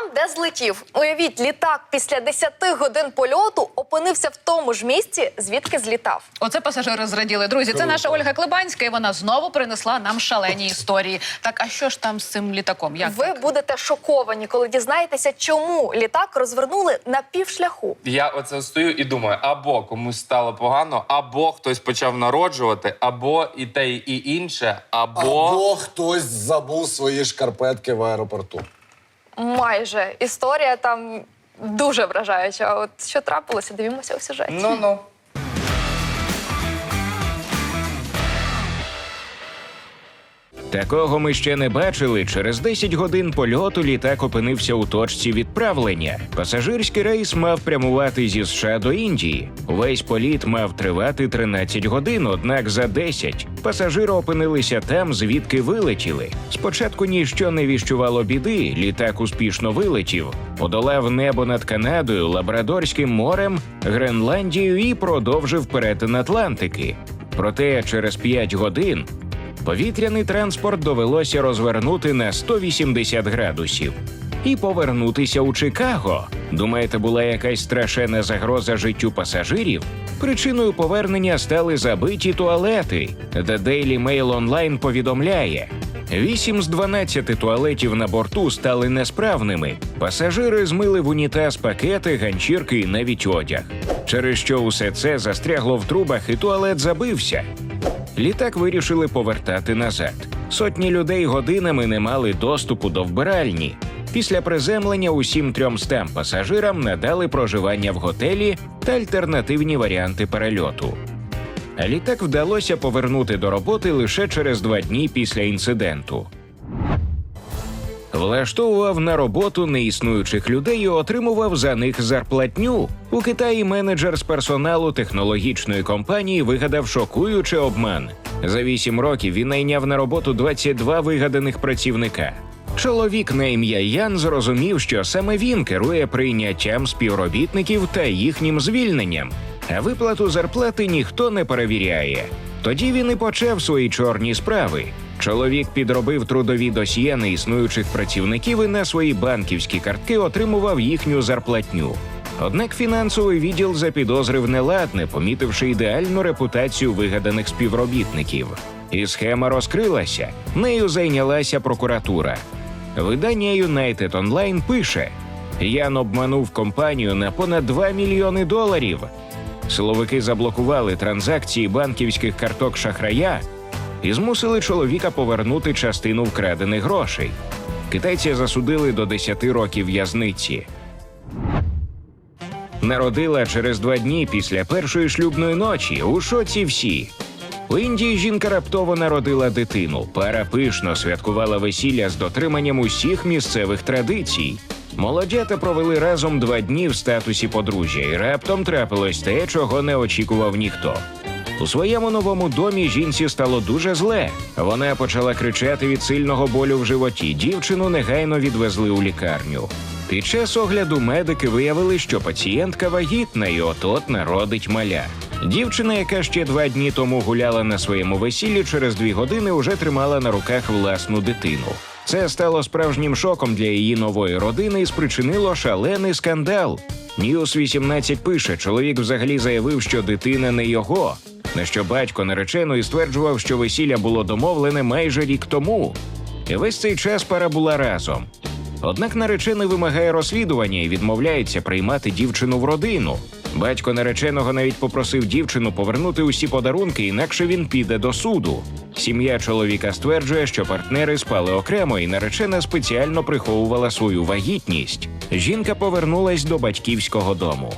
там, де злетів. Уявіть, літак після 10 годин польоту опинився в тому ж місці, звідки злітав. Оце пасажири зраділи. Друзі, це наша Ольга Клебанська, і вона знову принесла нам шалені історії. Так, а що ж там з цим літаком? Як Ви так? будете шоковані, коли дізнаєтеся, чому літак розвернули на півшляху. Я оце стою і думаю, або комусь стало погано, або хтось почав народжувати, або і те, і інше, або, Або хтось забув свої шкарпетки в аеропорту. Майже історія там дуже вражаюча. От що трапилося, дивімося у сюжеті. ну ну. Такого ми ще не бачили. Через 10 годин польоту літак опинився у точці відправлення. Пасажирський рейс мав прямувати зі США до Індії. Весь політ мав тривати 13 годин, однак за 10 пасажири опинилися там, звідки вилетіли. Спочатку ніщо не віщувало біди. Літак успішно вилетів, подолав небо над Канадою, Лабрадорським морем, Гренландією і продовжив перетин Атлантики. Проте через 5 годин Повітряний транспорт довелося розвернути на 180 градусів і повернутися у Чикаго. Думаєте, була якась страшенна загроза життю пасажирів? Причиною повернення стали забиті туалети. The Daily Mail Online повідомляє. 8 з 12 туалетів на борту стали несправними. Пасажири змили в унітаз пакети, ганчірки і навіть одяг. Через що усе це застрягло в трубах і туалет забився. Літак вирішили повертати назад. Сотні людей годинами не мали доступу до вбиральні. Після приземлення усім трьомстам пасажирам надали проживання в готелі та альтернативні варіанти перельоту. Літак вдалося повернути до роботи лише через два дні після інциденту. Влаштовував на роботу неіснуючих людей і отримував за них зарплатню. У Китаї менеджер з персоналу технологічної компанії вигадав шокуючий обман. За вісім років він найняв на роботу 22 вигаданих працівника. Чоловік на ім'я Ян зрозумів, що саме він керує прийняттям співробітників та їхнім звільненням, а виплату зарплати ніхто не перевіряє. Тоді він і почав свої чорні справи. Чоловік підробив трудові досьє неіснуючих працівників і на свої банківські картки отримував їхню зарплатню. Однак фінансовий відділ запідозрив неладне, помітивши ідеальну репутацію вигаданих співробітників. І схема розкрилася. Нею зайнялася прокуратура. Видання United Online пише: Ян обманув компанію на понад 2 мільйони доларів. Силовики заблокували транзакції банківських карток шахрая і змусили чоловіка повернути частину вкрадених грошей. Китайця засудили до 10 років в'язниці. Народила через два дні після першої шлюбної ночі. У шоці всі. У Індії жінка раптово народила дитину. Пара пишно святкувала весілля з дотриманням усіх місцевих традицій. Молодята провели разом два дні в статусі подружжя, і раптом трапилось те, чого не очікував ніхто. У своєму новому домі жінці стало дуже зле. Вона почала кричати від сильного болю в животі. Дівчину негайно відвезли у лікарню. Під час огляду медики виявили, що пацієнтка вагітна і от-от народить маля. Дівчина, яка ще два дні тому гуляла на своєму весіллі, через дві години уже тримала на руках власну дитину. Це стало справжнім шоком для її нової родини і спричинило шалений скандал. Ньюс 18 пише, чоловік взагалі заявив, що дитина не його. На що батько нареченої стверджував, що весілля було домовлене майже рік тому. І весь цей час пара була разом. Однак наречений вимагає розслідування і відмовляється приймати дівчину в родину. Батько нареченого навіть попросив дівчину повернути усі подарунки, інакше він піде до суду. Сім'я чоловіка стверджує, що партнери спали окремо, і наречена спеціально приховувала свою вагітність. Жінка повернулась до батьківського дому.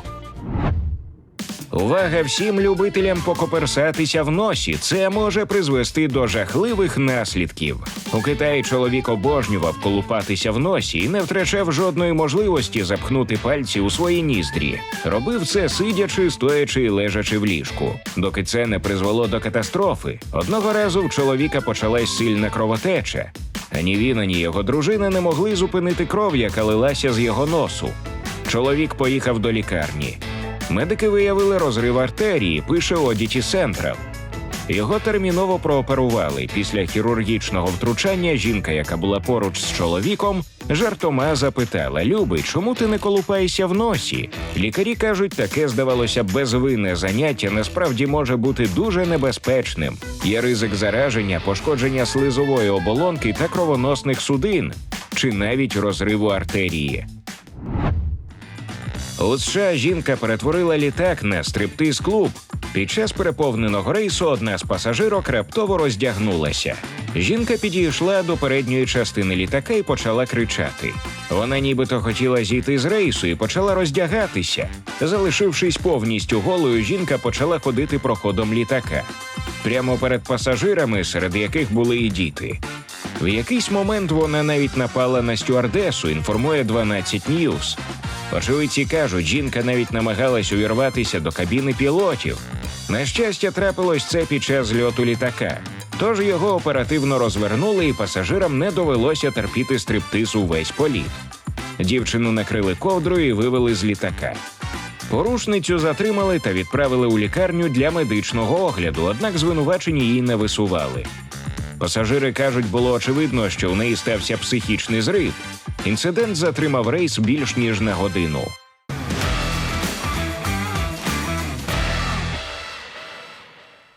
Увага всім любителям покоперсатися в носі. Це може призвести до жахливих наслідків. У Китаї чоловік обожнював колупатися в носі і не втрачав жодної можливості запхнути пальці у свої ніздрі. Робив це сидячи, стоячи і лежачи в ліжку. Доки це не призвело до катастрофи. Одного разу в чоловіка почалась сильна кровотеча. Ані він, ані його дружина не могли зупинити кров, яка лилася з його носу. Чоловік поїхав до лікарні. Медики виявили розрив артерії, пише Одіті Централ. Його терміново прооперували. Після хірургічного втручання жінка, яка була поруч з чоловіком, жартома запитала: Любий, чому ти не колупаєшся в носі? Лікарі кажуть, таке здавалося безвинне заняття насправді може бути дуже небезпечним. Є ризик зараження, пошкодження слизової оболонки та кровоносних судин, чи навіть розриву артерії. У США жінка перетворила літак на стриптиз-клуб. Під час переповненого рейсу одна з пасажирок раптово роздягнулася. Жінка підійшла до передньої частини літака і почала кричати. Вона нібито хотіла зійти з рейсу і почала роздягатися. Залишившись повністю голою, жінка почала ходити проходом літака. Прямо перед пасажирами, серед яких були і діти. В якийсь момент вона навіть напала на стюардесу, інформує 12 News. Очевидці кажуть, жінка навіть намагалась увірватися до кабіни пілотів. На щастя, трапилось це під час зльоту літака. Тож його оперативно розвернули, і пасажирам не довелося терпіти стриптиз увесь політ. Дівчину накрили ковдрою і вивели з літака. Порушницю затримали та відправили у лікарню для медичного огляду, однак звинувачені її не висували. Пасажири кажуть, було очевидно, що у неї стався психічний зрив. Інцидент затримав рейс більш ніж на годину.